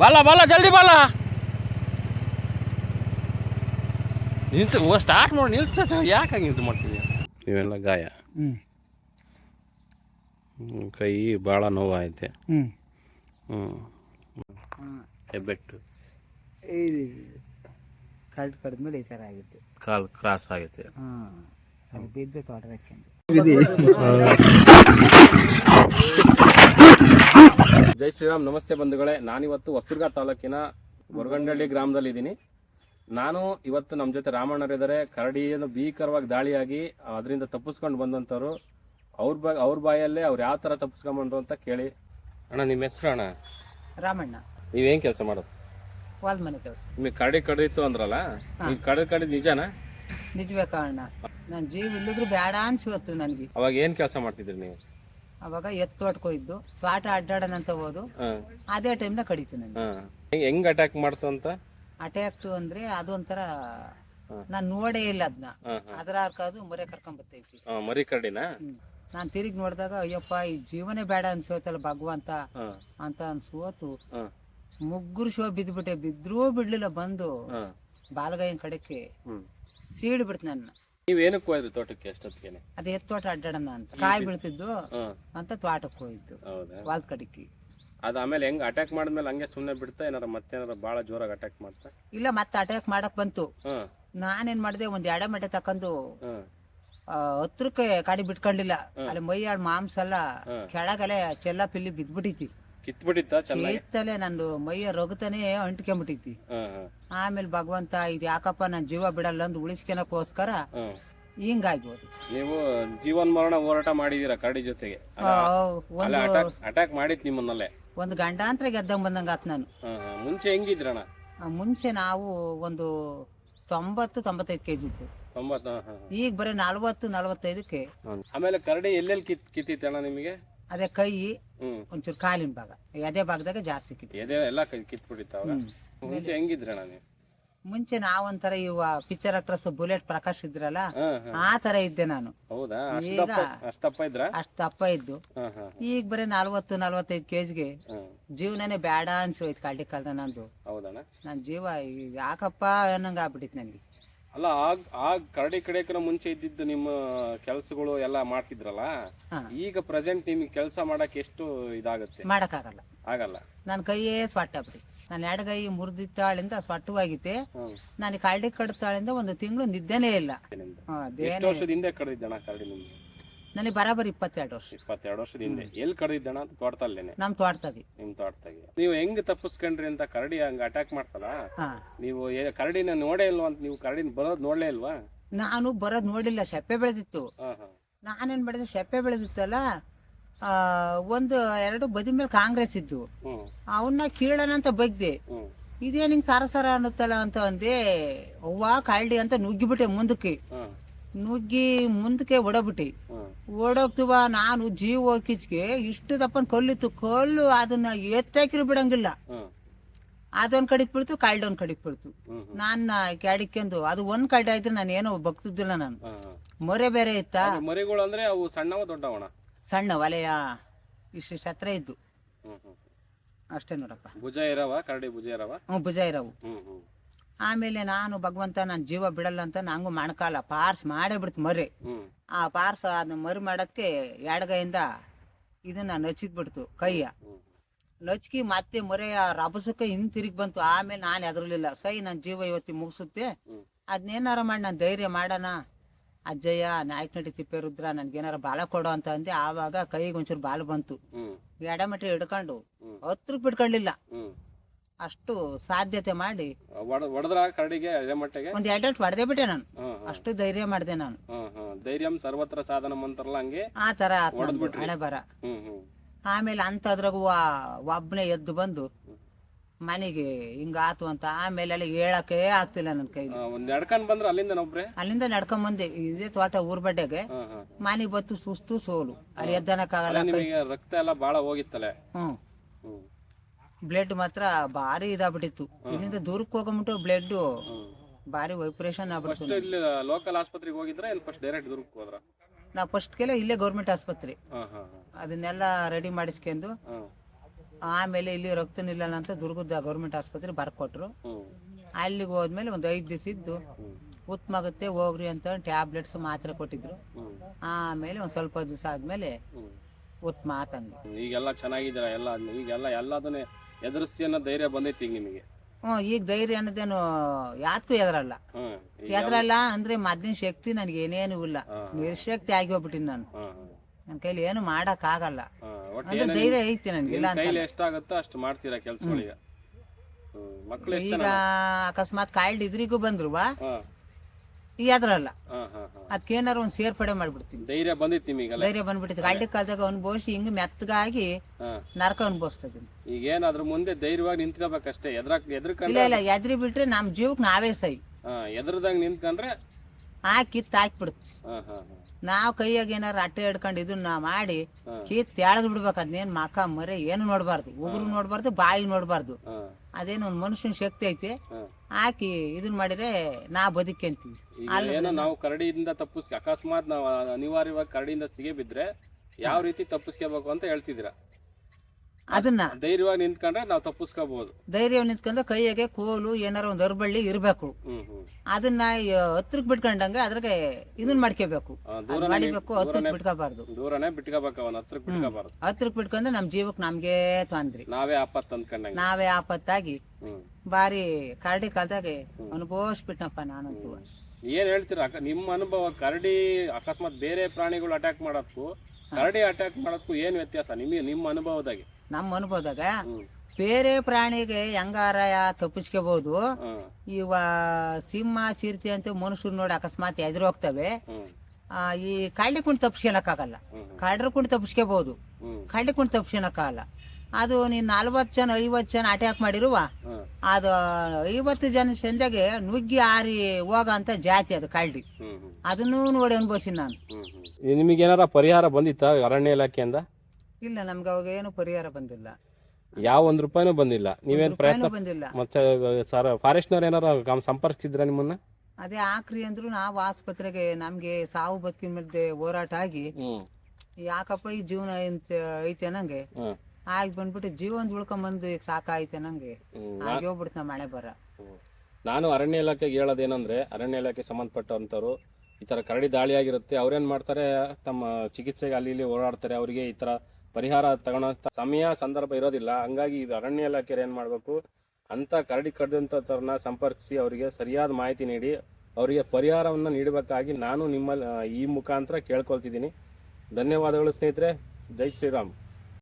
ಬಾಲ ಬಾಲ ಜಲ್ದಿ ಬಾಲ. ನಿಲ್ಸು ಸ್ಟಾರ್ಟ್ ಮಾಡಿ ನಿಲ್ಸ. ಯಾಕೆ ಹಂಗೆ ಇದು ಮಾಡ್ತಿದ್ಯಾ? ಇವೆಲ್ಲ ಗಾಯ. ಕೈ ಭಾಳ ನೋವಾಯಿತೆ. ಹ್ಞೂ ಹೆಬ್ಬೆಟ್ಟು. ಕಾಲು ಕಡಿದ್ಮೇಲೆ ಈ ಥರ ಆಗಿತ್ತು. ಕಾಲು ಕ್ರಾಸ್ ಆಗೈತೆ ಹಾಂ. ಅದು ಬಿದ್ದು ಜೈ ಶ್ರೀರಾಮ್ ನಮಸ್ತೆ ಬಂಧುಗಳೇ. ನಾನಿವತ್ತು ಹೊಸದುರ್ಗ ತಾಲೂಕಿನ ಹೊರಗಂಡಳ್ಳಿ ಗ್ರಾಮದಲ್ಲಿದ್ದೀನಿ ನಾನು ಇವತ್ತು ನಮ್ಮ ಜೊತೆ ರಾಮಣ್ಣರಿದ್ದಾರೆ ಕರಡಿಯನ್ನು ಭೀಕರವಾಗಿ ದಾಳಿಯಾಗಿ ಅದರಿಂದ ತಪ್ಪಿಸ್ಕೊಂಡು ಬಂದಂಥವ್ರು. ಅವ್ರ ಬಾ ಅವ್ರ ಬಾಯಲ್ಲೇ ಅವ್ರು ಯಾವ ಥರ ತಪ್ಪಿಸ್ಕೊಂಬಂದ್ರು ಅಂತ ಕೇಳಿ. ಅಣ್ಣ ನಿಮ್ಮ ಹೆಸರು ಅಣ್ಣ? ರಾಮಣ್ಣ. ನೀವೇನು ಕೆಲಸ ಮಾಡೋದು? ವಾಲ್ ಮನೆ ಕೆಲಸ. ನಿಮಗೆ ಕರಡಿ ಕಡಿತು ಅಂದ್ರಲ್ಲ? ನೀವು ಕಡಿದು ಕಡಿದು ನಿಜನಾ? ನಿಜಬೇಕ ಅಣ್ಣ? ನನ್ನ ಜೀವ ಇಲ್ಲದ್ರು ಬೇಡ ಅನ್ಸಿವತ್ತು ನನಗೆ. ಅವಾಗ ಏನು ಕೆಲಸ ಮಾಡ್ತಿದ್ರಿ ನೀವು? ಅವಾಗ ಎತ್ತು ಹೊಟ್ಕೊಯ್ದು ತೋಟ ಅಡ್ಡಾಡೋಣ ಅಂತ ಹೋದು ಹಾಂ. ಅದೇ ಟೈಮ್ನ ಕಡಿತು ನನಗೆ ಹೆಂಗ್ ಹೆಂಗೆ ಅಟ್ಯಾಕ್ ಮಾಡ್ತು ಅಂತ? ಅಟ್ಯಾಕ್ ಅಂದ್ರೆ ಅದು ನಾನ್ ನಾನು ನೋಡೇ ಇಲ್ಲ ಅದನ್ನ ಹಾಂ ಹಾಂ. ಅದ್ರ ಹಾಕೋದು ಮೊರೆ ಕರ್ಕೊಂಡ್ ಬರ್ತೈತಿ ಹಾಂ ಮರಿ ಕರಡಿನಾ? ನಾನು ತಿರುಗಿ ನೋಡಿದಾಗ ಅಯ್ಯಪ್ಪ ಈ ಜೀವನೇ ಬೇಡ ಅನ್ಸೋತಲ್ಲ ಭಗವಂತ ಹಾಂ. ಅಂತ ಅನ್ಸೋತು ಹಾಂ. ಮುಗ್ಗುರು ಶೋ ಬಿದ್ಬಿಟ್ಟೆ ಬಿದ್ರೂ ಬಿಡ್ಲಿಲ್ಲ ಬಂದು ಬಾಲಗಾಯಿನ ಬಾಲಗಾಯನ್ ಕಡೆಗೆ ಸೀಡ್ ಬಿಡ್ತು ನನ್ನ. ನೀವೇನಕ್ಕೆ ಹೋಯ್ರಿ ತೋಟಕ್ಕೆ ಅಷ್ಟೊತ್ತಿಗೆ ಅದು ತೋಟ ಅಡ್ಡಾಡೋಣ ಅಂತ. ಕಾಯಿ ಬೀಳ್ತಿದ್ದು ಅಂತ ತೋಟಕ್ಕೆ ಹೋಗಿದ್ದು ಹೌದಾ? ವಾಲ್ ಕಡಿಕಿ. ಅದು ಆಮೇಲೆ ಹೆಂಗ್ ಅಟ್ಯಾಕ್ ಮಾಡಿದ್ಮೇಲೆ ಹಂಗೆ ಸುಮ್ಮನೆ ಬಿಡ್ತಾ ಏನಾರ ಮತ್ತೇನಾರ ಭಾಳ ಜೋರಾಗಿ ಅಟ್ಯಾಕ್ ಮಾಡ್ತಾ? ಇಲ್ಲ ಮತ್ತೆ ಅಟ್ಯಾಕ್ ಮಾಡಕ್ ಬಂತು. ನಾನೇನ್ ಮಾಡಿದೆ ಒಂದ್ ಎಡೆ ಮಟ್ಟೆ ತಕೊಂಡು ಹತ್ರಕ್ಕೆ ಕಾಡಿ ಬಿಟ್ಕೊಂಡಿಲ್ಲ. ಅಲ್ಲಿ ಮೈ ಮೈಯಾಡ್ ಮಾಂಸ ಎಲ್ಲ. ಕೆಳಗಲೆ ಚೆಲ್ಲ ಪಿಲ್ಲಿ ಬಿದ್ಬಿಟ್ಟಿತಿ ಕಿತ್ಬಿಟ್ಟಿತ್ತ ಚೆನ್ನಾಗಿ? ತಲೆ ನಂದು ಮೈಯ ರೊಗತನೆ ಅಂಟ್ಕೊಂಬಿಟ್ಟಿತಿ ಹಾಂ ಹಾಂ. ಆಮೇಲೆ ಭಗವಂತ ಇದು ಯಾಕಪ್ಪ ನನ್ ಜೀವ ಬಿಡಲ್ಲ ಅಂದ್ ಉಳಿಸ್ಕೊಳಕೋಸ್ಕರ ಹಾಂ. ಹಿಂಗಾಗ್ಬೋದು. ನೀವು ಜೀವನ್ ಮರಣ ಹೋರಾಟ ಮಾಡಿದೀರ ಕರಡಿ ಜೊತೆಗೆ. ಆ, ಅಲ್ಲ ಒಂದು ಅಟ್ಯಾಕ್ ಅಟ್ಯಾಕ್ ಮಾಡಿತ್ ನಿಮ್ಮನ್ನಲ್ಲೇ. ಒಂದು ಗಂಡಾಂತರ ಗೆದ್ದಂಗ್ ಬಂದಂಗ ಆತ್ ನಾನು. ಹಾಂ ಹಾಂ. ಮುಂಚೆ ಹೆಂಗಿದ್ರಣ್ಣ? ಆ, ಮುಂಚೆ ನಾವು ಒಂದು ತೊಂಬತ್ತು ತೊಂಬತ್ತೈದು ಕೆಜಿ ಇತ್ತು. ತೊಂಬತ್ತು ಹಾಂ ಹಾಂ ಈಗ ಬರೀ ನಲ್ವತ್ತು ನಲ್ವತ್ತೈದಕ್ಕೆ. ಆಮೇಲೆ ಕರಡಿ ಎಲ್ಲೆಲ್ಲಿ ಕಿತ್ ಕಿತ್ತಿತ್ತಣ್ಣ ನಿಮಗೆ? ಅದೇ ಕೈ ಒಂಚೂರು ಕಾಲಿನ ಭಾಗ ಎದೆ ಭಾಗದಾಗ ಜಾಸ್ತಿ ಕಿತ್ತು. ಎದೆ ಎಲ್ಲ ಕಿತ್ಬಿಟ್ಟಿತ್ತ. ಮುಂಚೆ ಹೆಂಗಿದ್ರಣ್ಣ ನೀವು? ಮುಂಚೆ ನಾವೊಂಥರ ಇವ ಪಿಕ್ಚರ್ ಆಕ್ಟ್ರಸ್ ಬುಲೆಟ್ ಪ್ರಕಾಶ್ ಇದ್ರಲ್ಲ ಆ ತರ ಇದ್ದೆ ನಾನು. ಈಗ- ಅಷ್ಟು ಇದ್ದು. ಹಾಂ ಹಾಂ ಈಗ ಬರೀ ನಲ್ವತ್ತು ನಲ್ವತ್ತೈದು ಕೆಜಿಗೆ ಜೀವನನೇ ಬೇಡ ಅನ್ಸೋಯ್ತು ಕಾಲದ ನಂದು. ನನ್ನ ಜೀವ ಯಾಕಪ್ಪ ಅನ್ನಂಗ ಆಗ್ಬಿಟ್ಟಿತ್ತು ನನಗೆ ಅಲ್ಲ ಆಗ ಆಗ ಕರಡಿ ಕಡೆಯಕ್ಕಿಂತ ಮುಂಚೆ ಇದ್ದಿದ್ದು ನಿಮ್ಮ ಕೆಲಸಗಳು ಎಲ್ಲ ಮಾಡ್ತಿದ್ರಲ್ಲ ಈಗ ಪ್ರೆಸೆಂಟ್ ನಿಮ್ಗೆ ಕೆಲಸ ಮಾಡಕ್ ಎಷ್ಟು ಇದಾಗುತ್ತೆ? ಮಾಡಕ್ಕಾಗಲ್ಲ. ಆಗಲ್ಲ. ನನ್ನ ಕೈಯೇ ಸ್ವಾಟ್ ಆಗ್ಬಿಟ್ಟಿತ್ತು ನನ್ನ ಎಡಗೈ ಮುರಿದಿತ್ತಾಳಿಂದ ಸ್ವಟ್ಟವಾಗೈತೆ ಹ್ಮ್. ನಾನು ಕರಡಿ ಕಡ್ತಾಳಿಂದ ಒಂದು ತಿಂಗಳು ನಿದ್ದೆನೇ ಇಲ್ಲ. ಎಷ್ಟು ವರ್ಷದಿಂದ ವರ್ಷದ ಹಿಂದೆ ಕಡಿದಿದ್ದಣ ಕರಡಿ ನಿಮ್ಗೆ? ನನಗೆ ಬರಾಬರಿ ಇಪ್ಪತ್ತೆರಡು ವರ್ಷ. ಇಪ್ಪತ್ತೆರಡು ವರ್ಷದ ಹಿಂದೆ. ಎಲ್ಲಿ ಕಡಿದಿದ್ದಣ ಅಂತ ತೋಟದಲ್ಲೇನೆ ನಮ್ಮ ತೋಟದಾಗಿ ನಿಮ್ ತೋಟದಾಗೆ ನೀವು ಹೆಂಗ್ ತಪ್ಪಿಸ್ಕೊಂಡ್ರಿ ಅಂತ ಕರಡಿ ಹಂಗ ಅಟ್ಯಾಕ್ ಮಾಡ್ತಲ್ಲ ಹಾ. ನೀವು ಏ- ಕರಡಿನ ನೋಡೇ ಇಲ್ವಾ ಅಂತ ನೀವು ಕರಡಿನ ಬರೋದ್ ನೋಡ್ಲೇ ಇಲ್ವಾ? ನಾನು ಬರೋದ್ ನೋಡಿಲ್ಲ ಸೆಪ್ಪೆ ಬೆಳೆದಿತ್ತು. ಹಾ ಹಾ. ನಾನೇನ್ ಮಾಡಿದೆ ಸೆಪ್ಪೆ ಬೆಳೆದಿತ್ತಲ್ಲ ಆ, ಒಂದು ಎರಡು ಬದಿ ಮೇಲೆ ಕಾಂಗ್ರೆಸ್ ಇದ್ದು. ಹ್ಮ್. ಅವನ್ನ ಕೀಳನ ಅಂತ ಬಗ್ದೆ. ಹ್ಮ್. ಇದೇನ್ ಹಿಂಗ್ ಸಾರ ಸಾರ ಅನ್ನುತ್ತಲ್ಲ ಅಂತ ಅಂದೆ ಅವ್ವ ಕಾಲ್ಡಿ ಅಂತ ನುಗ್ಗಿಬಿಟ್ಟೆ ಮುಂದಕ್ಕೆ. ಹ್ಮ್ ನುಗ್ಗಿ ಮುಂದಕ್ಕೆ ಓಡೋಗ್ಬಿಟ್ಟಿ ಓಡೋಗ್ತೀವ ನಾನು ಜೀವ ಕಿಚ್ಗೆ ಇಷ್ಟು ದಪ್ಪನ್ ಕಲ್ಲಿತ್ತು ಕಲ್ಲು ಅದನ್ನ ಎತ್ತಾಕಿರು ಬಿಡಂಗಿಲ್ಲ. ಅದೊಂದ್ ಕಡಿಕ್ ಬೀಳ್ತು ಕಾಲ್ಡಿ ಒಂದ್ ಕಡಿಕ್ ಬೀಳ್ತು ನಾನ್ ಕ್ಯಾಡಿಕ್ಕೆಂದು ಅದು ಒಂದ್ ಕಡೆ ಆಯ್ತು ನಾನು ಏನೋ ಬಗ್ತಿದ್ದಿಲ್ಲ ನಾನು. ಮೊರೆ ಬೇರೆ ಇತ್ತಾ? ಮರಿಗಳು ಅಂದ್ರೆ ಅವು ಸಣ್ಣವ ದೊಡ್ಡವಣ? ಸಣ್ಣ ವಲಯ ಇಷ್ಟು ಹತ್ರ ಇದ್ದು. ಅಷ್ಟೇ ನೋಡಪ್ಪ. ಭುಜ ಇರವ ಕರಡಿ ಭುಜ ಇರವ? ಹ್ಞೂ ಭುಜ ಇರವು. ಆಮೇಲೆ ನಾನು ಭಗವಂತ ನನ್ನ ಜೀವ ಬಿಡಲ್ಲ ಅಂತ ನಂಗೂ ಮಣಕಾಲ ಪಾರ್ಸ್ ಮಾಡೇ ಬಿಡ್ತು ಮರಿ ಆ ಪಾರ್ಸ್ ಅದನ್ನ ಮರಿ ಮಾಡೋದಕ್ಕೆ ಎಡಗೈಯಿಂದ ಇದನ್ನ ನಚಿಕ್ಬಿಡ್ತು ಕೈಯ. ನಚ್ಕಿ ಮತ್ತೆ ಮೊರೆಯ ರಭಸಕ್ಕೆ ಹಿಂದ್ ತಿರುಗಿ ಬಂತು. ಆಮೇಲೆ ನಾನು ಎದರಲಿಲ್ಲ ಸೈ ನನ್ನ ಜೀವ ಇವತ್ತಿ ಮುಗಿಸುತ್ತೆ. ಅದನ್ನೇನಾರ ಮಾಡಿ ನಾನು ಧೈರ್ಯ ಮಾಡೋಣ. ಅಜ್ಜಯ್ಯ ನಾಯಕನಟಿ ತಿಪ್ಪೇರುದ್ರ ನನ್ಗೇನಾರ ಬಾಲ ಕೊಡೋ ಅಂತ ಅಂದೆ. ಆವಾಗ ಕೈಗೆ ಒಂಚೂರು ಬಾಲ ಬಂತು. ಎಡಮಟ್ಟಿ ಹಿಡ್ಕೊಂಡು ಹತ್ರ ಹತ್ರಕ್ಕೆ ಬಿಡ್ಕೊಳ್ಳಿಲ್ಲ ಹ್ಮ್. ಅಷ್ಟು ಸಾಧ್ಯತೆ ಮಾಡಿ ಒಡ- ಹೊಡೆದ್ರ ಕರಡಿಗೆ ಅದೇ ಮಟ್ಟಿಗೆ? ಒಂದ್ ಎರಡು ಹೊಡೆದೇ ಬಿಟ್ಟೆ ನಾನು. ಅಷ್ಟು ಧೈರ್ಯ ಮಾಡಿದೆ ನಾನು. ಧೈರ್ಯ ಸರ್ವತ್ರ ಸಾಧನ ಅಂತಾರಲ್ಲ ಹಂಗೆ? ಆ ತರ ಆತ್ ಹಣೆ ಬರ ಆಮೇಲೆ ಅಂತದ್ರಾಗ ಒಬ್ನೆ ಎದ್ದು ಬಂದು ಮನೆಗೆ ಹಿಂಗಾತು ಅಂತ ಆಮೇಲೆ ಅಲ್ಲಿ ಹೇಳಕ್ಕೆ ಆಗ್ತಿಲ್ಲ ನನ್ನ ಕೈ ನಡ್ಕೊಂಡ್ ಬಂದ್ರ ಅಲ್ಲಿಂದ ಒಬ್ರೆ ಅಲ್ಲಿಂದ ನಡ್ಕೊಂಡ್ ಬಂದೆ. ಇದೇ ತೋಟ ಊರ್ ಬಡ್ಡೆಗೆ. ಮನೆಗೆ ಬತ್ತು ಸುಸ್ತು ಸೋಲು. ಅಲ್ಲಿ ಎದ್ದನಕ್ಕಾಗಲ್ಲ ರಕ್ತ ಎಲ್ಲ ಬಾಳ ಹೋಗಿತ್ತಲ್ಲ? ಹ್ಮ್. ಬ್ಲಡ್ ಮಾತ್ರ ಭಾರಿ ಇದಾಗ್ಬಿಟ್ಟಿತ್ತು. ಇಲ್ಲಿಂದ ದೂರಕ್ಕೆ ಹೋಗ್ಬಿಟ್ಟು ಬ್ಲಡ್ ಭಾರಿ ವೈಬ್ರೇಷನ್ ಆಗ್ಬಿಡ್ತು ಫಸ್ಟ್ ಇಲ್ಲಿ ಲೋಕಲ್ ಆಸ್ಪತ್ರೆಗೆ ಹೋಗಿದ್ರ ಇಲ್ಲಿ ಫಸ್ಟ್ ಡೈರೆಕ್ಟ್ ದುರ್ಗಕ್ಕೆ ಹೋದ್ರ? ನಾ ಫಸ್ಟ್ಗೆಲ್ಲ ಇಲ್ಲೇ ಗೌರ್ಮೆಂಟ್ ಆಸ್ಪತ್ರೆ. ಹಾ ಹಾ ಹಾ. ಅದನ್ನೆಲ್ಲ ರೆಡಿ ಮಾಡಿಸ್ಕೊಂಡು ಆಮೇಲೆ ಇಲ್ಲಿ ರಕ್ತ ನಿಲ್ಲಲ್ಲ ಅಂತ ದುರ್ಗದ ಗೌರ್ಮೆಂಟ್ ಆಸ್ಪತ್ರೆ ಬರ್ಕೊಟ್ರು. ಹ್ಮ್. ಅಲ್ಲಿಗೆ ಹೋದ್ಮೇಲೆ ಒಂದು ಐದು ದಿವಸ ಇದ್ದು ಹ್ಮ್. ಉತ್ತಮ ಆಗುತ್ತೆ ಹೋಗ್ರಿ ಅಂತ ಟ್ಯಾಬ್ಲೆಟ್ಸ್ ಮಾತ್ರೆ ಕೊಟ್ಟಿದ್ರು. ಹ್ಮ್. ಆಮೇಲೆ ಒಂದು ಸ್ವಲ್ಪ ದಿವಸ ಆದ್ಮೇಲೆ ಹ್ಮ್. ಉತ್ತಮ ಆತಂದ್ರು ಈಗೆಲ್ಲ ಚೆನ್ನಾಗಿದ್ದೀರಾ? ಎಲ್ಲ ಈಗೆಲ್ಲ ಎಲ್ಲದನ್ನೇ ಎದುರಿಸ್ತಿ ಅನ್ನೋ ಧೈರ್ಯ ಬಂದೈತಿ ಈಗ ನಿಮಗೆ. ಹ್ಞೂ ಈಗ ಧೈರ್ಯ ಅನ್ನೋದೇನು ಯಾತಕ್ಕೂ ಎದರಲ್ಲ. ಹ್ಮ್ ಈಗ ಎದರಲ್ಲ ಅಂದ್ರೆ ಮದ್ದಿನ ಶಕ್ತಿ ನನಗೆ ಏನೇನು ಇಲ್ಲ. ಹಾ, ನಿರ್ಶಕ್ತಿ ಆಗಿ ಹೋಗ್ಬಿಟ್ಟಿನಿ ನಾನು. ಹಾ, ಹಾ, ನನ್ನ ಕೈಲಿ ಏನು ಮಾಡಕ್ ಆಗಲ್ಲ. ಹಾ. ಒಟ್ಟು ಅಂದ್ರೆ ಏನೇ ಧೈರ್ಯ ಐತಿ ನನ್ಗೆ ಇಲ್ಲ ನಿಮ್ ಅಂತ ಎಷ್ಟಾಗುತ್ತೋ ಅಷ್ಟು ಮಾಡ್ತೀರಾ ಕೆಲ್ಸಗಳೀಗ ಮಕ್ಳು ಎಷ್ಟು ಈಗ ಜನ ಅಕಸ್ಮಾತ್ ಕಾಯಿಲೆ ಇದ್ರಿಗೂ ಬಂದ್ರು ಬಾ. ಹಾ. ಎದ್ರಲ್ಲ ಹಾ ಹಾ ಒಂದ್ ಸೇರ್ಪಡೆ ಮಾಡ್ಬಿಡ್ತೀನಿ. ಧೈರ್ಯ ಬಂದಿತ್ತು ಧೈರ್ಯ ಬಂದ್ಬಿಟ್ಟಿದೆ ಹಳ್ಳಿ ಕಾಲದಾಗ ಅನುಭವಿಸಿ ಹಿಂಗ್ ಮೆತ್ತಗಾಗಿ ನರಕ ಅನುಭವಿಸ್ತದೆ ಈಗ ಏನ್ ಅದ್ರ ಮುಂದೆ ಧೈರ್ಯವಾಗಿ ನಿಂತ್ಕೋಬೇಕಷ್ಟೇ. ಎದ್ರಾಕ್ ಇಲ್ಲ ಎದ್ರಕಂಡ್ರೆ ಇಲ್ಲ ಎದ್ರಿ ಬಿಟ್ರೆ ನಮ್ ಜೀವಕ್ ನಾವೇ ಸೈ ಎದ್ರದಾಗ ನಿಂತ್ಕೊಂಡ್ರೆ ಹಾಕಿ ಕಿತ್ ನಾವ್ ಕೈಯಾಗ ಏನಾರ ಅಟ್ಟೆ ಹಿಡ್ಕೊಂಡು ಇದನ್ನ ಮಾಡಿ ಕಿತ್ ಎಳ್ದ್ ಬಿಡ್ಬೇಕು ಅದನ್ನೇನ್ ಮಕ ಮರೆ ಏನು ನೋಡ್ಬಾರ್ದು. ಉಗುರು ನೋಡ್ಬಾರ್ದು ಬಾಯಿ ನೋಡ್ಬಾರ್ದು. ಅದೇನು ಒಂದ್ ಮನುಷ್ಯನ ಶಕ್ತಿ ಐತಿ. ಹಾಕಿ ಇದನ್ ಮಾಡಿದ್ರೆ ನಾ ಬದುಕಂತೀವಿ ಏನೋ ನಾವು ಕರಡಿಯಿಂದ ತಪ್ಪಿಸ್ ಅಕಸ್ಮಾತ್ ನಾವು ಅನಿವಾರ್ಯವಾಗಿ ಕರಡಿಯಿಂದ ಸಿಗೇ ಬಿದ್ರೆ ಯಾವ ರೀತಿ ತಪ್ಪಿಸ್ಕೋಬೇಕು ಅಂತ ಹೇಳ್ತಿದ್ದೀರಾ? ಅದನ್ನ ಧೈರ್ಯವಾಗಿ ನಿಂತ್ಕೊಂಡ್ರೆ ನಾವು ತಪ್ಪಿಸ್ಕೋಬಹುದು ಧೈರ್ಯ ನಿಂತ್ಕೊಂಡು ಕೈಯಾಗೆ ಕೋಲು ಏನಾರ ಒಂದು ಅರ್ಬಳ್ಳಿ ಇರಬೇಕು. ಅದನ್ನ ಹತ್ರಕ್ ಬಿಟ್ಕೊಂಡಂಗೆ ಅದ್ರಾಗೆ ಇದನ್ನ ಮಾಡ್ಕೋಬೇಕು. ಮಾಡಿಬೇಕು ಹತ್ರಕ್ ಬಿಟ್ಕೋಬಾರ್ದು. ದೂರನೇ ಬಿಟ್ಕೋಬೇಕು ಅವನ ಹತ್ರಕ್ ಬಿಟ್ಕೋಬಾರ್ದು. ಹತ್ರಕ್ ಬಿಟ್ಕೊಂಡ್ರೆ ನಮ್ ಜೀವಕ್ ನಮ್ಗೆ ತೊಂದ್ರಿ. ನಾವೇ ಆಪತ್ ಅಂದ್ಕೊಂಡಂಗೆ. ನಾವೇ ಆಪತ್ತಾಗಿ ಬಾರಿ ಕರಡಿ ಕಾಲದಾಗ. ಅನುಭವಿಸ್ಬಿಟ್ನಪ್ಪ ನಾನಂತೂ. ಏನ್ ಹೇಳ್ತೀರಾ ನಿಮ್ಮ ಅನುಭವ ಕರಡಿ ಅಕಸ್ಮಾತ್ ಬೇರೆ ಪ್ರಾಣಿಗಳು ಅಟ್ಯಾಕ್ ಮಾಡೋದಕ್ಕೂ ಕರಡಿ ಅಟ್ಯಾಕ್ ಮಾಡೋದಕ್ಕೂ ಏನ್ ವ್ಯತ್ಯಾಸ ನಿಮಗೆ ನಿಮ್ಮ ಅನುಭವದಾಗೆ? ನಮ್ಮ ಅನುಭವದಾಗ ಬೇರೆ ಪ್ರಾಣಿಗೆ ಹೆಂಗಾರ ತಪ್ಪಿಸ್ಕೋಬಹುದು ಇವ ಸಿಂಹ ಚಿರತೆ ಅಂತ ಮನುಷ್ಯರು ನೋಡಿ ಅಕಸ್ಮಾತ್ ಎದುರು ಹೋಗ್ತವೆ. ಆ, ಈ ಕಳ್ಳಿ ಕುಂಡ್ ತಪ್ಪಿಸ್ಕೊಳಕ್ಕಾಗಲ್ಲ. ಕಳ್ಳರು ಕುಂಡ್ ತಪ್ಪಿಸ್ಕೋಬಹುದು ಕಳ್ಳಿ ಕುಂಡ್ ತಪ್ಪಿಸ್ಕೊಳಕ್ಕಾಗಲ್ಲ. ಅದು ನೀನ್ ನಲ್ವತ್ತು ಜನ ಐವತ್ತು ಜನ ಅಟ್ಯಾಕ್ ಮಾಡಿರುವ ಅದು ಐವತ್ತು ಜನ ಸಂದಾಗೆ ನುಗ್ಗಿ ಆರಿ ಹೋಗ ಅಂತ ಜಾತಿ ಅದು ಕಳ್ಳಿ ಅದನ್ನೂ ನೋಡಿ ಅನ್ಭವಿಸಿ ನಾನು. ನಿಮಗೆ ಏನಾರ ಪರಿಹಾರ ಬಂದಿತ್ತ ಅರಣ್ಯ ಇಲಾಖೆಯಿಂದ? ಇಲ್ಲ ನಮ್ಗೆ ಅವಾಗ ಏನು ಪರಿಹಾರ ಬಂದಿಲ್ಲ. ಯಾವ ಒಂದ್ ರೂಪಾಯಿನೂ ಬಂದಿಲ್ಲ. ನೀವೇನ್ ಪ್ರಯತ್ನ ಬಂದಿಲ್ಲ. ಮತ್ತೆ ಸರ್ ಫಾರೆಸ್ಟ್ನವ್ರು ಏನಾರ ಸಂಪರ್ಕಿಸಿದ್ರ ನಿಮ್ಮನ್ನ? ಅದೇ ಆಕ್ರಿ ಅಂದ್ರು ನಾವು ಆಸ್ಪತ್ರೆಗೆ ನಮ್ಗೆ ಸಾವು ಬದುಕಿನ ಮಧ್ಯೆ ಹೋರಾಟ ಆಗಿ ಹ್ಮ್. ಯಾಕಪ್ಪ ಈ ಜೀವನ ಐತೆ ನಂಗೆ? ಹ್ಮ್. ಆಗಿ ಬಂದ್ಬಿಟ್ಟು ಜೀವನ ಉಳ್ಕೊಂಬಂದು ಈಗ ಸಾಕಾಯ್ತೆ ನಂಗೆ. ಹ್ಮ್. ಆಗಿ ಹೋಗ್ಬಿಡ್ತು ನಮ್ಮ ಮಳೆ ಬರ. ನಾನು ಅರಣ್ಯ ಇಲಾಖೆಗೆ ಹೇಳೋದೇನಂದ್ರೆ ಅರಣ್ಯ ಇಲಾಖೆ ಸಂಬಂಧಪಟ್ಟಂಥವ್ರು ಈ ಥರ ಕರಡಿ ದಾಳಿ ಆಗಿರುತ್ತೆ ಅವ್ರೇನು ಮಾಡ್ತಾರೆ ತಮ್ಮ ಚಿಕಿತ್ಸೆಗೆ ಅಲ್ಲಿ ಇಲ್ಲಿ ಓಡಾಡ್ತಾರೆ. ಅವರಿಗೆ ಈ ಥರ ಪರಿಹಾರ ತಗೊಳ್ಳೋ ಸಮಯ ಸಂದರ್ಭ ಇರೋದಿಲ್ಲ. ಹಂಗಾಗಿ ಇದು ಅರಣ್ಯ ಇಲಾಖೆಯವ್ರು ಏನು ಮಾಡಬೇಕು ಅಂಥ ಕರಡಿ ಕಡ್ದಂಥವ್ರನ್ನ ಸಂಪರ್ಕಿಸಿ ಅವರಿಗೆ ಸರಿಯಾದ ಮಾಹಿತಿ ನೀಡಿ, ಅವರಿಗೆ ಪರಿಹಾರವನ್ನು ನೀಡಬೇಕಾಗಿ ನಾನು ನಿಮ್ಮಲ್ಲಿ ಈ ಮುಖಾಂತರ ಕೇಳ್ಕೊಳ್ತಿದ್ದೀನಿ. ಧನ್ಯವಾದಗಳು ಸ್ನೇಹಿತರೆ. ಜೈ ಶ್ರೀರಾಮ್.